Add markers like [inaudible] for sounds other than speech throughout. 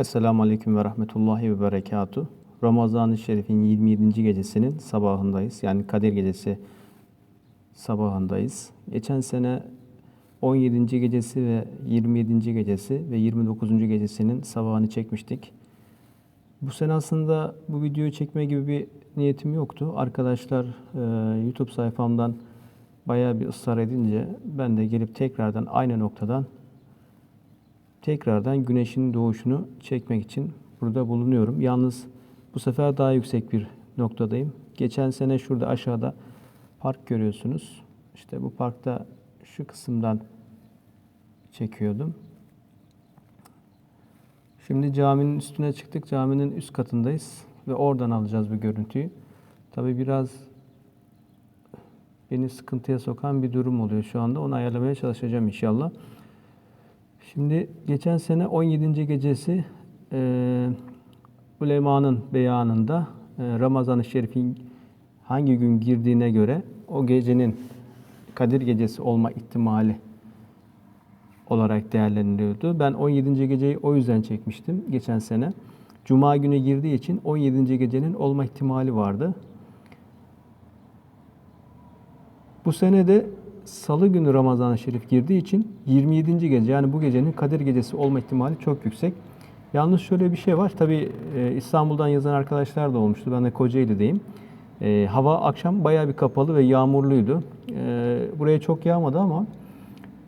Esselamu Aleyküm ve Rahmetullahi ve Berekatuhu. Ramazan-ı Şerif'in 27. gecesinin sabahındayız. Yani Kadir Gecesi sabahındayız. Geçen sene 17. gecesi ve 27. gecesi ve 29. gecesinin sabahını çekmiştik. Bu sene aslında bu videoyu çekme gibi bir niyetim yoktu. Arkadaşlar e, YouTube sayfamdan bayağı bir ısrar edince ben de gelip tekrardan aynı noktadan tekrardan güneşin doğuşunu çekmek için burada bulunuyorum. Yalnız bu sefer daha yüksek bir noktadayım. Geçen sene şurada aşağıda park görüyorsunuz. İşte bu parkta şu kısımdan çekiyordum. Şimdi caminin üstüne çıktık. Caminin üst katındayız ve oradan alacağız bu görüntüyü. Tabii biraz beni sıkıntıya sokan bir durum oluyor şu anda. Onu ayarlamaya çalışacağım inşallah. Şimdi geçen sene 17. gecesi e, ulemanın beyanında e, Ramazan-ı Şerif'in hangi gün girdiğine göre o gecenin Kadir Gecesi olma ihtimali olarak değerlendiriliyordu. Ben 17. geceyi o yüzden çekmiştim geçen sene. Cuma günü girdiği için 17. gecenin olma ihtimali vardı. Bu sene de Salı günü Ramazan-ı Şerif girdiği için 27. gece yani bu gecenin Kadir Gecesi olma ihtimali çok yüksek. Yalnız şöyle bir şey var. Tabi İstanbul'dan yazan arkadaşlar da olmuştu. Ben de Kocaeli'deyim. E, hava akşam bayağı bir kapalı ve yağmurluydu. E, buraya çok yağmadı ama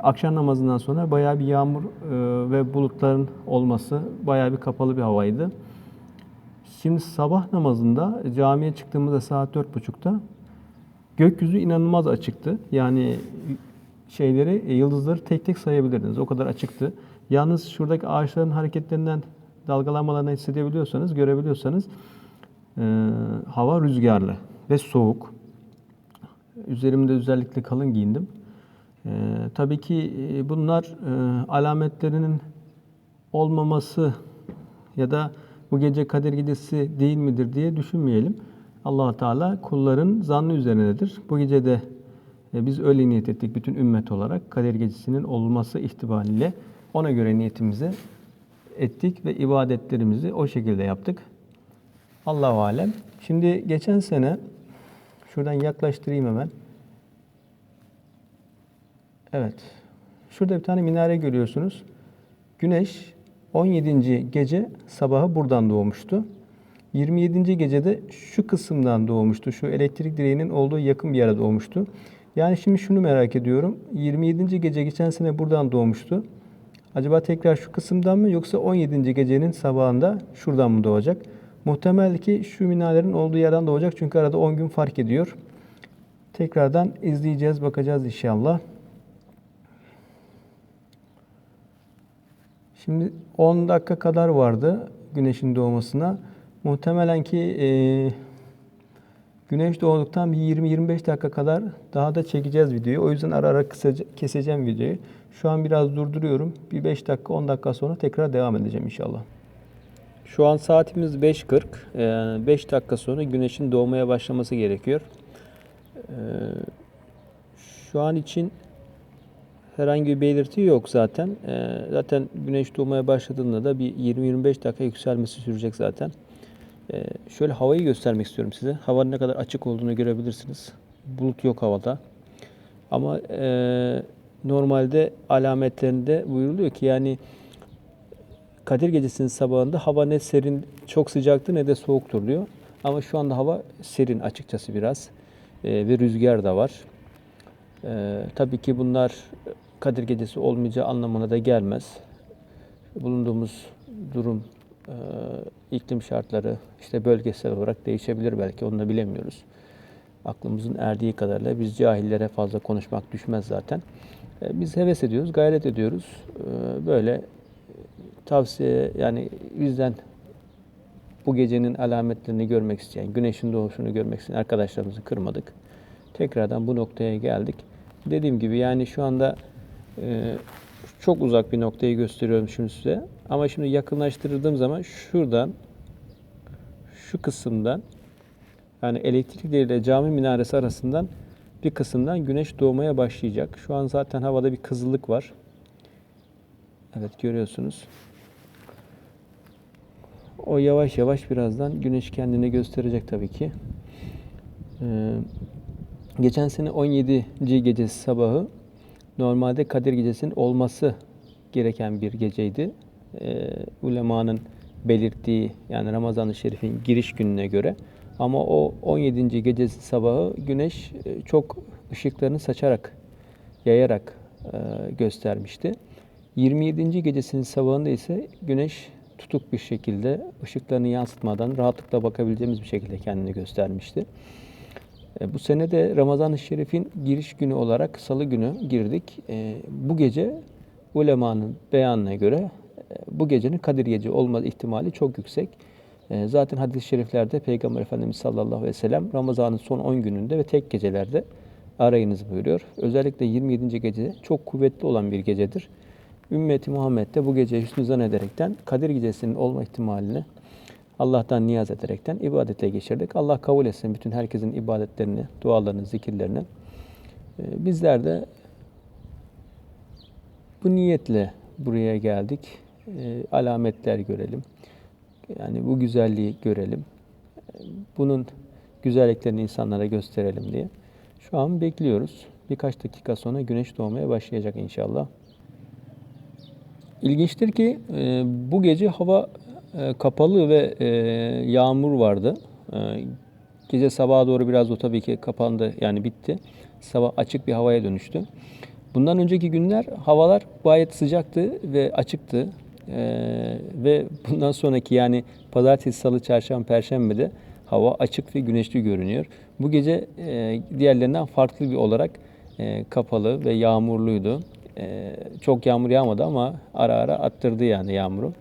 akşam namazından sonra bayağı bir yağmur e, ve bulutların olması bayağı bir kapalı bir havaydı. Şimdi sabah namazında camiye çıktığımızda saat 4.30'da gökyüzü inanılmaz açıktı. Yani şeyleri, e, yıldızları tek tek sayabilirdiniz. O kadar açıktı. Yalnız şuradaki ağaçların hareketlerinden dalgalanmalarını hissedebiliyorsanız, görebiliyorsanız e, hava rüzgarlı ve soğuk. Üzerimde özellikle kalın giyindim. E, tabii ki e, bunlar e, alametlerinin olmaması ya da bu gece Kadir Gecesi değil midir diye düşünmeyelim allah Teala kulların zannı üzerinedir. Bu gece de e, biz öyle niyet ettik bütün ümmet olarak. Kadir Gecesi'nin olması ihtimaliyle ona göre niyetimizi ettik ve ibadetlerimizi o şekilde yaptık. Allahu alem. Şimdi geçen sene şuradan yaklaştırayım hemen. Evet. Şurada bir tane minare görüyorsunuz. Güneş 17. gece sabahı buradan doğmuştu. 27. gecede şu kısımdan doğmuştu. Şu elektrik direğinin olduğu yakın bir yere doğmuştu. Yani şimdi şunu merak ediyorum. 27. gece geçen sene buradan doğmuştu. Acaba tekrar şu kısımdan mı yoksa 17. gecenin sabahında şuradan mı doğacak? Muhtemel ki şu minarelerin olduğu yerden doğacak çünkü arada 10 gün fark ediyor. Tekrardan izleyeceğiz, bakacağız inşallah. Şimdi 10 dakika kadar vardı güneşin doğmasına. Muhtemelen ki e, güneş doğduktan bir 20-25 dakika kadar daha da çekeceğiz videoyu. O yüzden ara ara kısaca keseceğim videoyu. Şu an biraz durduruyorum. Bir 5 dakika 10 dakika sonra tekrar devam edeceğim inşallah. Şu an saatimiz 5.40. Yani 5 dakika sonra güneşin doğmaya başlaması gerekiyor. Ee, şu an için herhangi bir belirti yok zaten. Ee, zaten güneş doğmaya başladığında da bir 20-25 dakika yükselmesi sürecek zaten. Ee, şöyle havayı göstermek istiyorum size. Havanın ne kadar açık olduğunu görebilirsiniz. Bulut yok havada. Ama e, normalde alametlerinde buyuruluyor ki yani Kadir Gecesi'nin sabahında hava ne serin, çok sıcaktır ne de soğuktur diyor. Ama şu anda hava serin açıkçası biraz e, ve rüzgar da var. E, tabii ki bunlar Kadir Gecesi olmayacağı anlamına da gelmez. Bulunduğumuz durum e, iklim şartları işte bölgesel olarak değişebilir belki onu da bilemiyoruz. Aklımızın erdiği kadarıyla biz cahillere fazla konuşmak düşmez zaten. E, biz heves ediyoruz, gayret ediyoruz. E, böyle tavsiye yani bizden bu gecenin alametlerini görmek isteyen, güneşin doğuşunu görmek isteyen arkadaşlarımızı kırmadık. Tekrardan bu noktaya geldik. Dediğim gibi yani şu anda e, çok uzak bir noktayı gösteriyorum şimdi size. Ama şimdi yakınlaştırdığım zaman şuradan şu kısımdan yani elektrik ile cami minaresi arasından bir kısımdan güneş doğmaya başlayacak. Şu an zaten havada bir kızıllık var. Evet görüyorsunuz. o yavaş yavaş birazdan güneş kendini gösterecek tabii ki. Ee, geçen sene 17. gecesi sabahı normalde Kadir Gecesi'nin olması gereken bir geceydi. Ee, ulemanın belirttiği yani Ramazan-ı Şerif'in giriş gününe göre. Ama o 17. gecesi sabahı güneş e, çok ışıklarını saçarak, yayarak e, göstermişti. 27. gecesinin sabahında ise güneş tutuk bir şekilde ışıklarını yansıtmadan rahatlıkla bakabileceğimiz bir şekilde kendini göstermişti. E, bu sene de Ramazan-ı Şerif'in giriş günü olarak salı günü girdik. E, bu gece ulemanın beyanına göre e, bu gecenin Kadir Gece olma ihtimali çok yüksek. E, zaten hadis-i şeriflerde Peygamber Efendimiz sallallahu aleyhi ve sellem Ramazan'ın son 10 gününde ve tek gecelerde arayınız buyuruyor. Özellikle 27. gece çok kuvvetli olan bir gecedir. Ümmeti Muhammed de bu gece hüsnü zannederekten Kadir Gecesi'nin olma ihtimalini Allah'tan niyaz ederekten ibadete geçirdik. Allah kabul etsin bütün herkesin ibadetlerini, dualarını, zikirlerini. Ee, Bizler de bu niyetle buraya geldik. Ee, Alametler görelim. Yani bu güzelliği görelim. Bunun güzelliklerini insanlara gösterelim diye. Şu an bekliyoruz. Birkaç dakika sonra güneş doğmaya başlayacak inşallah. İlginçtir ki e, bu gece hava e, kapalı ve e, yağmur vardı. Gece sabaha doğru biraz o tabii ki kapandı yani bitti. Sabah açık bir havaya dönüştü. Bundan önceki günler havalar gayet sıcaktı ve açıktı. E, ve bundan sonraki yani pazartesi, salı, çarşamba, perşembe de hava açık ve güneşli görünüyor. Bu gece e, diğerlerinden farklı bir olarak e, kapalı ve yağmurluydu. E, çok yağmur yağmadı ama ara ara attırdı yani yağmuru.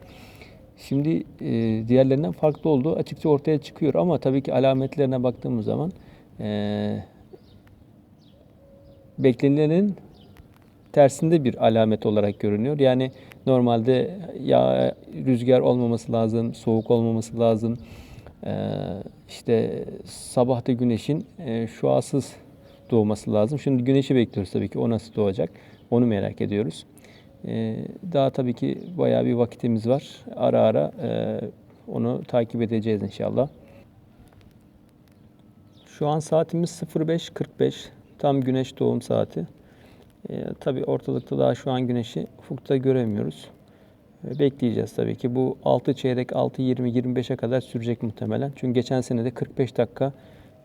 Şimdi e, diğerlerinden farklı olduğu açıkça ortaya çıkıyor ama tabii ki alametlerine baktığımız zaman e, beklenilenin tersinde bir alamet olarak görünüyor. Yani normalde ya rüzgar olmaması lazım, soğuk olmaması lazım. Ee, işte sabahta güneşin e, şuasız doğması lazım. Şimdi güneşi bekliyoruz tabii ki. O nasıl doğacak? Onu merak ediyoruz. Ee, daha tabii ki bayağı bir vakitimiz var. Ara ara e, onu takip edeceğiz inşallah. Şu an saatimiz 05.45. Tam güneş doğum saati. Ee, tabii ortalıkta daha şu an güneşi ufukta göremiyoruz. Ee, bekleyeceğiz tabii ki. Bu 6 çeyrek 6.20-25'e kadar sürecek muhtemelen. Çünkü geçen sene de 45 dakika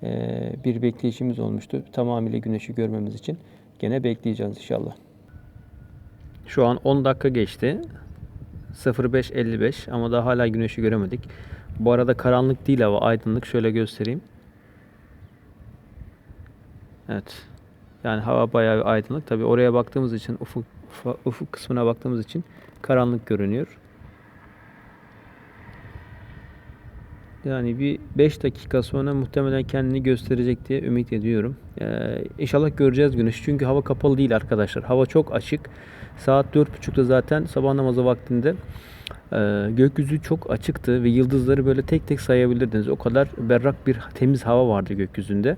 e, bir bekleyişimiz olmuştu. Tamamıyla güneşi görmemiz için. Gene bekleyeceğiz inşallah. Şu an 10 dakika geçti. 05.55 ama daha hala güneşi göremedik. Bu arada karanlık değil hava aydınlık. Şöyle göstereyim. Evet. Yani hava bayağı bir aydınlık. Tabi oraya baktığımız için ufuk, ufuk kısmına baktığımız için karanlık görünüyor. Yani bir 5 dakika sonra muhtemelen kendini gösterecek diye ümit ediyorum. Ee, inşallah göreceğiz güneş. Çünkü hava kapalı değil arkadaşlar. Hava çok açık. Saat 4.30'da zaten sabah namazı vaktinde e, gökyüzü çok açıktı ve yıldızları böyle tek tek sayabilirdiniz. O kadar berrak bir temiz hava vardı gökyüzünde.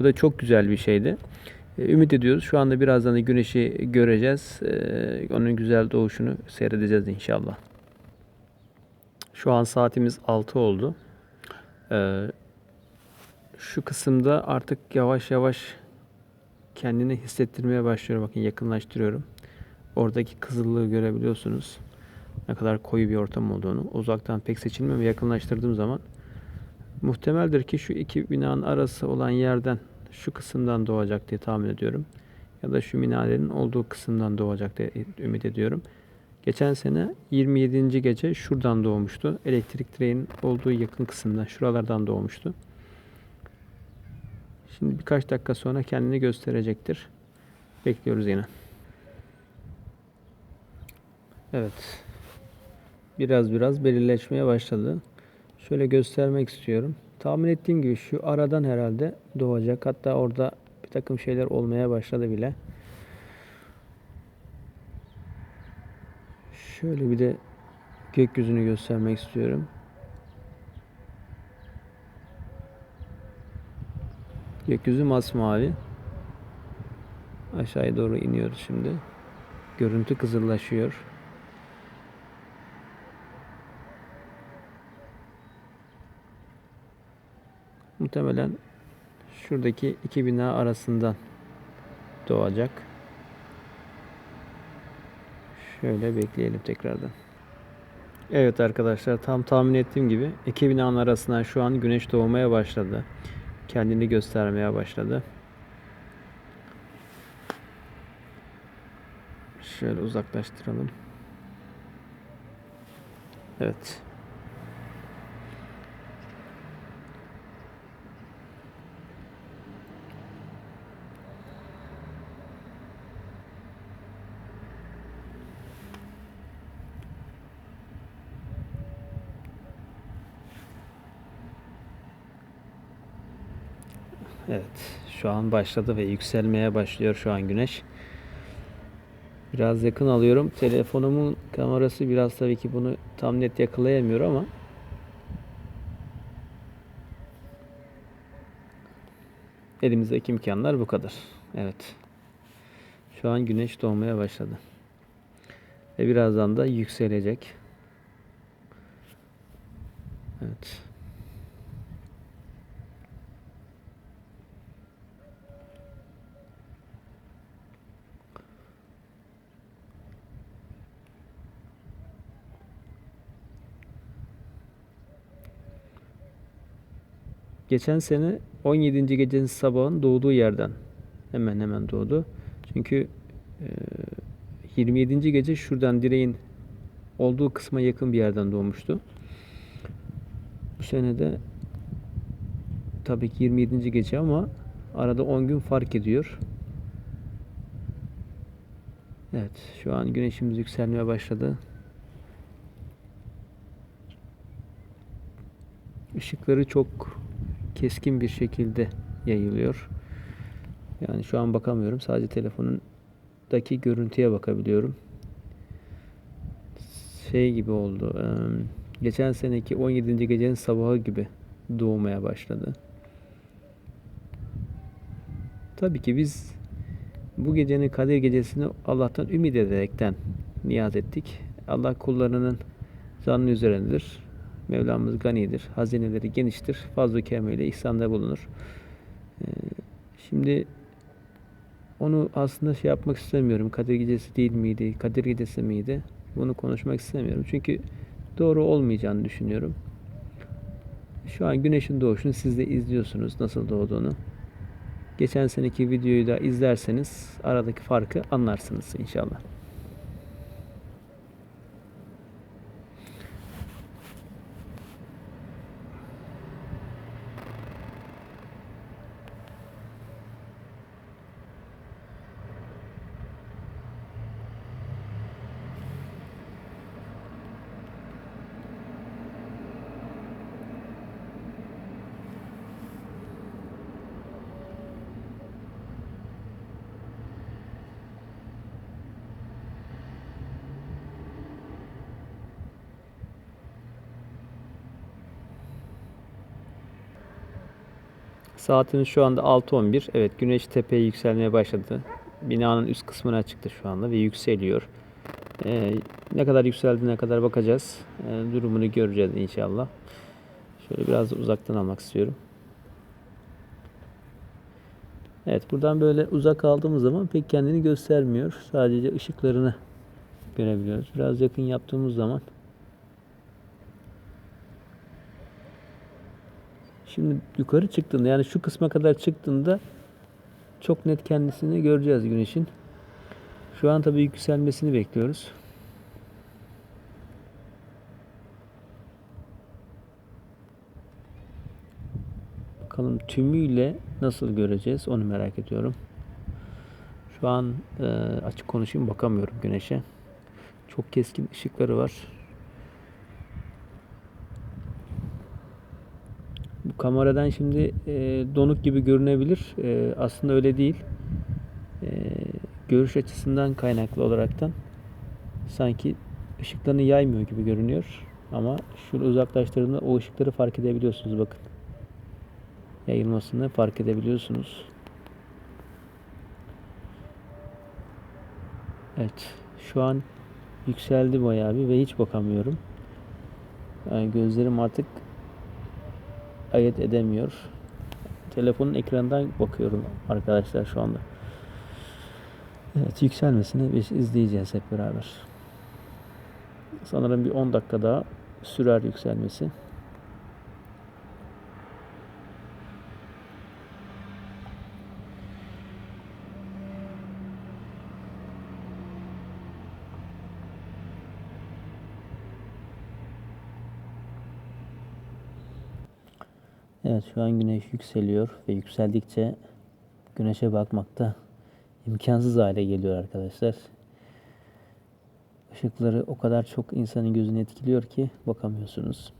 Bu da çok güzel bir şeydi. E, ümit ediyoruz. Şu anda birazdan da güneşi göreceğiz. E, onun güzel doğuşunu seyredeceğiz inşallah. Şu an saatimiz 6 oldu. E, şu kısımda artık yavaş yavaş kendini hissettirmeye başlıyor. Bakın yakınlaştırıyorum. Oradaki kızıllığı görebiliyorsunuz. Ne kadar koyu bir ortam olduğunu. Uzaktan pek seçilmiyor ve yakınlaştırdığım zaman muhtemeldir ki şu iki binanın arası olan yerden şu kısımdan doğacak diye tahmin ediyorum. Ya da şu minarenin olduğu kısımdan doğacak diye ümit ediyorum. Geçen sene 27. gece şuradan doğmuştu. Elektrik direğinin olduğu yakın kısımdan, şuralardan doğmuştu. Şimdi birkaç dakika sonra kendini gösterecektir. Bekliyoruz yine. Evet. Biraz biraz belirleşmeye başladı. Şöyle göstermek istiyorum. Tahmin ettiğim gibi şu aradan herhalde doğacak. Hatta orada bir takım şeyler olmaya başladı bile. Şöyle bir de gökyüzünü göstermek istiyorum. Gökyüzü masmavi. Aşağıya doğru iniyoruz şimdi. Görüntü kızıllaşıyor. Muhtemelen şuradaki iki bina arasından doğacak. Şöyle bekleyelim tekrardan. Evet arkadaşlar tam tahmin ettiğim gibi iki binanın arasından şu an güneş doğmaya başladı. Kendini göstermeye başladı. Şöyle uzaklaştıralım. Evet. Evet, şu an başladı ve yükselmeye başlıyor şu an güneş. Biraz yakın alıyorum. Telefonumun kamerası biraz tabii ki bunu tam net yakalayamıyor ama elimizdeki imkanlar bu kadar. Evet. Şu an güneş doğmaya başladı. Ve birazdan da yükselecek. Evet. Geçen sene 17. gecenin sabahın doğduğu yerden hemen hemen doğdu. Çünkü e, 27. gece şuradan direğin olduğu kısma yakın bir yerden doğmuştu. Bu sene de tabii ki 27. gece ama arada 10 gün fark ediyor. Evet, şu an güneşimiz yükselmeye başladı. Işıkları çok keskin bir şekilde yayılıyor. Yani şu an bakamıyorum. Sadece telefonundaki görüntüye bakabiliyorum. Şey gibi oldu. Geçen seneki 17. gecenin sabahı gibi doğmaya başladı. Tabii ki biz bu gecenin Kadir gecesini Allah'tan ümit ederekten niyaz ettik. Allah kullarının zannı üzerindedir. Mevlamız ganidir. Hazineleri geniştir. Fazl-ı keremiyle ihsanda bulunur. Ee, şimdi onu aslında şey yapmak istemiyorum. Kadir gecesi değil miydi? Kadir gecesi miydi? Bunu konuşmak istemiyorum. Çünkü doğru olmayacağını düşünüyorum. Şu an güneşin doğuşunu siz de izliyorsunuz nasıl doğduğunu. Geçen seneki videoyu da izlerseniz aradaki farkı anlarsınız inşallah. Saatimiz şu anda 6.11. Evet güneş tepeye yükselmeye başladı. Binanın üst kısmına çıktı şu anda ve yükseliyor. Ee, ne kadar yükseldiğine kadar bakacağız. Ee, durumunu göreceğiz inşallah. Şöyle biraz uzaktan almak istiyorum. Evet buradan böyle uzak aldığımız zaman pek kendini göstermiyor. Sadece ışıklarını görebiliyoruz. Biraz yakın yaptığımız zaman Şimdi yukarı çıktığında yani şu kısma kadar çıktığında çok net kendisini göreceğiz güneşin. Şu an tabii yükselmesini bekliyoruz. Bakalım tümüyle nasıl göreceğiz onu merak ediyorum. Şu an e, açık konuşayım bakamıyorum güneşe. Çok keskin ışıkları var. Kameradan şimdi e, donuk gibi görünebilir. E, aslında öyle değil. E, görüş açısından kaynaklı olaraktan sanki ışıklarını yaymıyor gibi görünüyor. Ama şunu uzaklaştırdığında o ışıkları fark edebiliyorsunuz bakın. Yayılmasını fark edebiliyorsunuz. Evet. Şu an yükseldi bayağı bir ve hiç bakamıyorum. Yani gözlerim artık ayırt edemiyor. telefonun ekranından bakıyorum arkadaşlar şu anda. Evet yükselmesini biz izleyeceğiz hep beraber. Sanırım bir 10 dakika daha sürer yükselmesi. Evet şu an güneş yükseliyor ve yükseldikçe güneşe bakmakta imkansız hale geliyor arkadaşlar. Işıkları o kadar çok insanın gözünü etkiliyor ki bakamıyorsunuz.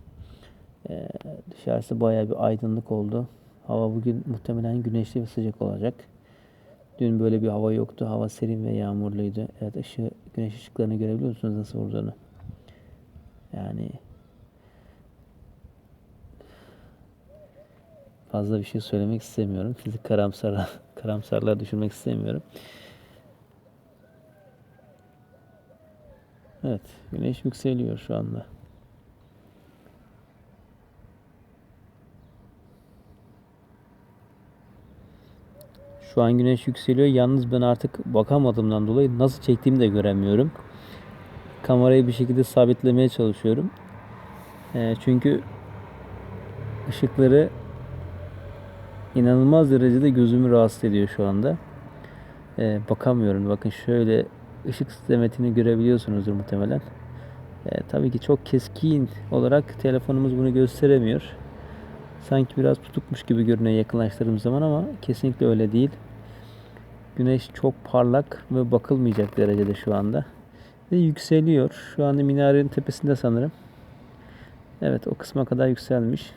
Ee, dışarısı bayağı bir aydınlık oldu. Hava bugün muhtemelen güneşli ve sıcak olacak. Dün böyle bir hava yoktu. Hava serin ve yağmurluydu. Evet ışığı, güneş ışıklarını görebiliyor musunuz nasıl vurduğunu? Yani fazla bir şey söylemek istemiyorum. Sizi karamsar [laughs] karamsarlığa düşürmek istemiyorum. Evet, güneş yükseliyor şu anda. Şu an güneş yükseliyor. Yalnız ben artık bakamadığımdan dolayı nasıl çektiğimi de göremiyorum. Kamerayı bir şekilde sabitlemeye çalışıyorum. Ee, çünkü ışıkları inanılmaz derecede gözümü rahatsız ediyor şu anda. Ee, bakamıyorum. Bakın şöyle ışık sistemetini görebiliyorsunuzdur muhtemelen. Ee, tabii ki çok keskin olarak telefonumuz bunu gösteremiyor. Sanki biraz tutukmuş gibi görünüyor yakınlaştırdığım zaman ama kesinlikle öyle değil. Güneş çok parlak ve bakılmayacak derecede şu anda. Ve yükseliyor. Şu anda minarenin tepesinde sanırım. Evet o kısma kadar yükselmiş.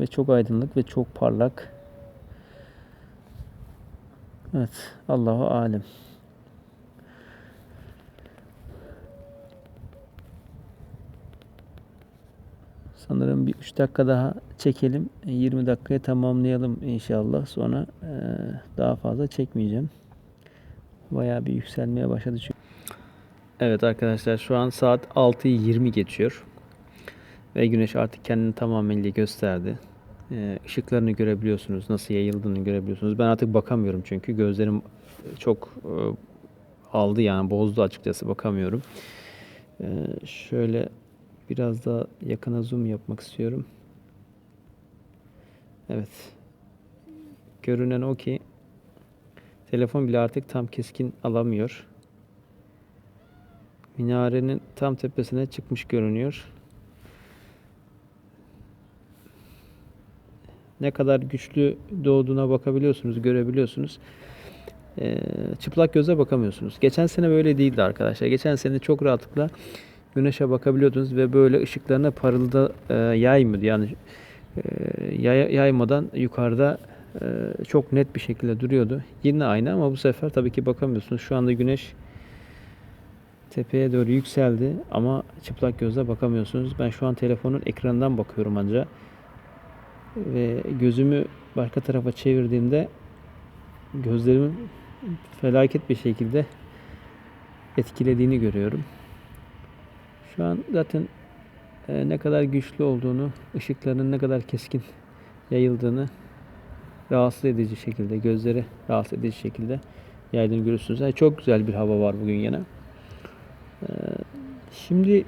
Ve çok aydınlık ve çok parlak. Evet Allahu alem. Sanırım bir 3 dakika daha çekelim. 20 dakikaya tamamlayalım inşallah. Sonra e, daha fazla çekmeyeceğim. Bayağı bir yükselmeye başladı çünkü. Evet arkadaşlar şu an saat 6'yı 20 geçiyor. Ve güneş artık kendini tamamıyla gösterdi. Ee, ışıklarını görebiliyorsunuz. Nasıl yayıldığını görebiliyorsunuz. Ben artık bakamıyorum çünkü gözlerim çok e, aldı yani bozdu açıkçası bakamıyorum. Ee, şöyle biraz daha yakına zoom yapmak istiyorum. Evet. Görünen o ki telefon bile artık tam keskin alamıyor. Minarenin tam tepesine çıkmış görünüyor. Ne kadar güçlü doğduğuna bakabiliyorsunuz, görebiliyorsunuz. Ee, çıplak göze bakamıyorsunuz. Geçen sene böyle değildi arkadaşlar. Geçen sene çok rahatlıkla güneşe bakabiliyordunuz ve böyle ışıklarına parılda e, yaymıyordu. Yani e, yay, yaymadan yukarıda e, çok net bir şekilde duruyordu. Yine aynı ama bu sefer tabii ki bakamıyorsunuz. Şu anda güneş tepeye doğru yükseldi ama çıplak gözle bakamıyorsunuz. Ben şu an telefonun ekranından bakıyorum ancak ve gözümü başka tarafa çevirdiğimde gözlerimin felaket bir şekilde etkilediğini görüyorum. Şu an zaten e, ne kadar güçlü olduğunu, ışıklarının ne kadar keskin yayıldığını rahatsız edici şekilde, gözleri rahatsız edici şekilde yaydığını görüyorsunuz. Yani çok güzel bir hava var bugün yine. E, şimdi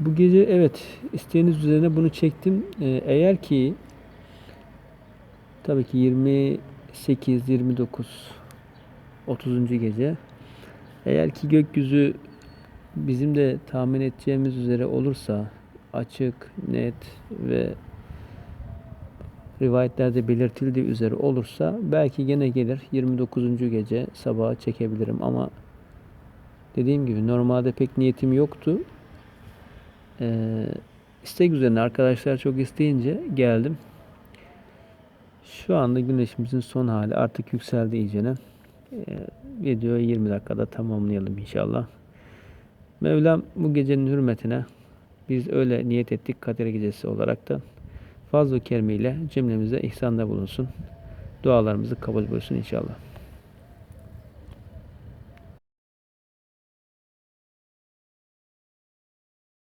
Bu gece evet isteğiniz üzerine bunu çektim. Ee, eğer ki tabii ki 28, 29, 30. gece eğer ki gökyüzü bizim de tahmin edeceğimiz üzere olursa açık, net ve rivayetlerde belirtildiği üzere olursa belki gene gelir 29. gece sabaha çekebilirim ama dediğim gibi normalde pek niyetim yoktu. Ee, istek üzerine arkadaşlar çok isteyince geldim. Şu anda güneşimizin son hali artık yükseldi iyicene. Ee, videoyu 20 dakikada tamamlayalım inşallah. Mevlam bu gecenin hürmetine biz öyle niyet ettik Kadir Gecesi olarak da fazl-ı kerimiyle cümlemize ihsanda bulunsun. Dualarımızı kabul buyursun inşallah.